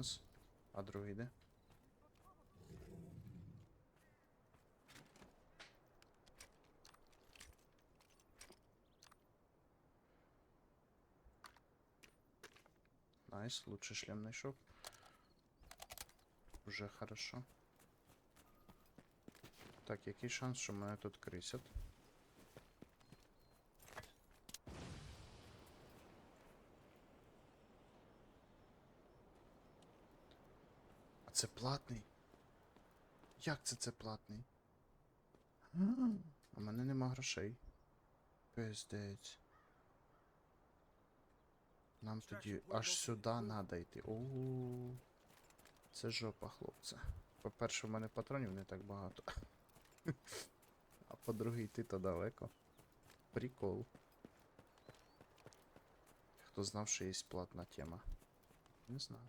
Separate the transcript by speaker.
Speaker 1: Мінус. А другий? Найс, лучший шлем знайшов. Уже хорошо. Так, який шанс, що мене тут крисять? Це платний? Як це це платний? А у мене нема грошей. Пиздець. Нам тоді аж сюди надо йти. О, це жопа, хлопці. По-перше, в мене патронів не так багато. А по-друге, йти то далеко. Прикол. Хто знав, що є платна тема? Не знаю.